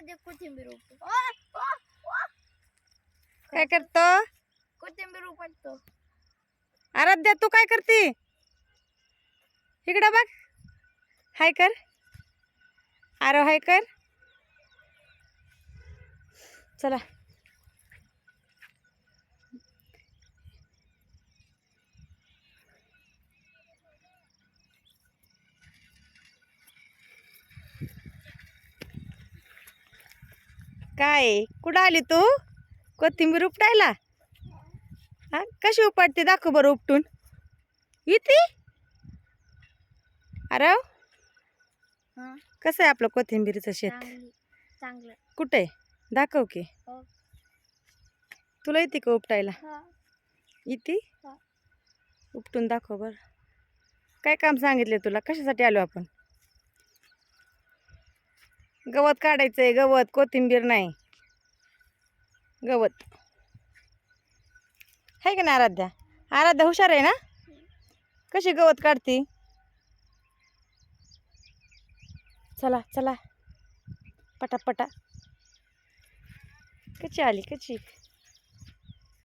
आराध्य कोथिंबीर. काय करतो? कोथिंबीर उपटतो आराध्या तू काय करते? इकडं बघ. हाय कर. आरो हाय कर. चला. काय? कुठं आली तू? कोथिंबीर उपटायला? हा? कशी उपटते? दाखव बरं उपटून. इथे? अरे हा. कसं आहे आपलं कोथिंबीरचं शेत? चांगली. कुठे? आहे दाखव की. हो. तुला येते का उपटायला? इथे. उपटून दाखव बर. काय काम सांगितले तुला? कशासाठी आलो आपण? गवत काढायचंय गवत कोथिंबीर नाही. गवत. आहे का ना आराध्या? आराध्या हुशार आहे ना? कशी गवत काढती? चला चला. पटापटा. कशी आली कशी?